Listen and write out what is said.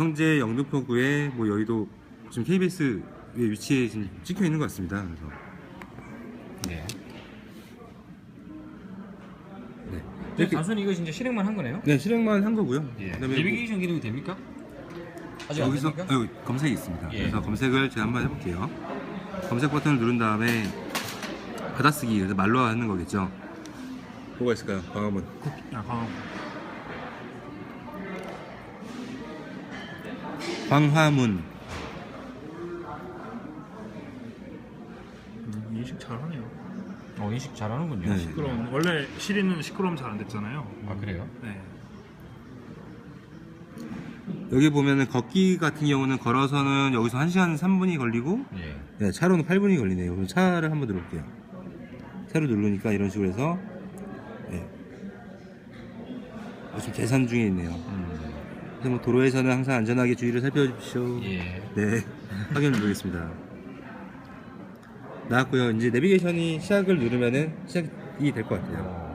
현재 영등포구에 뭐 여의도 지금 KBS에 위치해 지금 찍혀 있는 것 같습니다. 그래서 네. 네. 이렇게 단순히 이거 진짜 실행만 한 거네요? 네 실행만 한 거고요. 예. 그다음에 내비게이션 기능이 됩니까? 아직 안 여기서 됩니까? 아, 여기 검색이 있습니다. 예. 그래서 검색을 제가 한번 해볼게요. 검색 버튼을 누른 다음에 받아쓰기 그래서 말로 하는 거겠죠. 뭐가 있을까요? 광화문. 아, 광 광화문. 음, 인식 잘하네요. 어, 인식 잘하는군요. 네. 시끄러운 원래 시리는 시끄러움 잘 안 됐잖아요. 아 그래요? 네. 여기 보면은 걷기 같은 경우는 걸어서는 여기서 1시간 3분이 걸리고 예. 네, 차로는 8분이 걸리네요. 그럼 차를 한번 들어볼게요. 차로 누르니까 이런 식으로 해서 네. 어, 지금 계산 중에 있네요. 음. 그래서 뭐 도로에서는 항상 안전하게 주의를 살펴주십시오. 예. 네, 확인을 누르겠습니다. 나왔고요. 이제 내비게이션이 시작을 누르면은 시작이 될 것 같아요. 어.